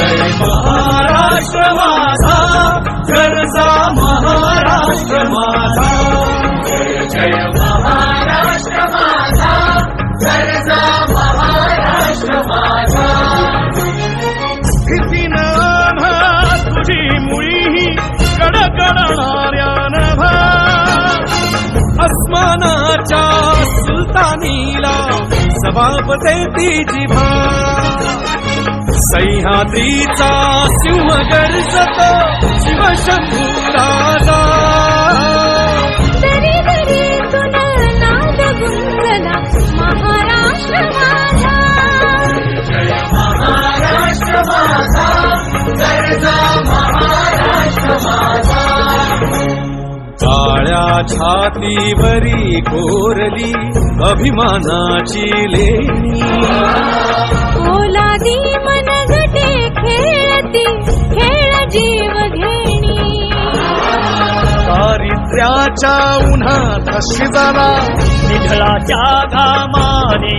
महाराष्ट्र माझा घरचा महाराष्ट्र माझा. जय महाराष्ट्र माझा घरचा महाराष्ट्र माझा. किती तुझी मुळी कडकडणाऱ्या नभा. अस्मानाच्या सुलतानीला सभापते ती भा सह्याद्रीचा सिंह गर्जतो शिवशंभू राजा दरी दरी महाराष्ट्र माझा काळ्या छातीवरी कोरली अभिमानाची लेणी. दारिद्र्याच्या उन्हात शिजला निधळाच्या घामाने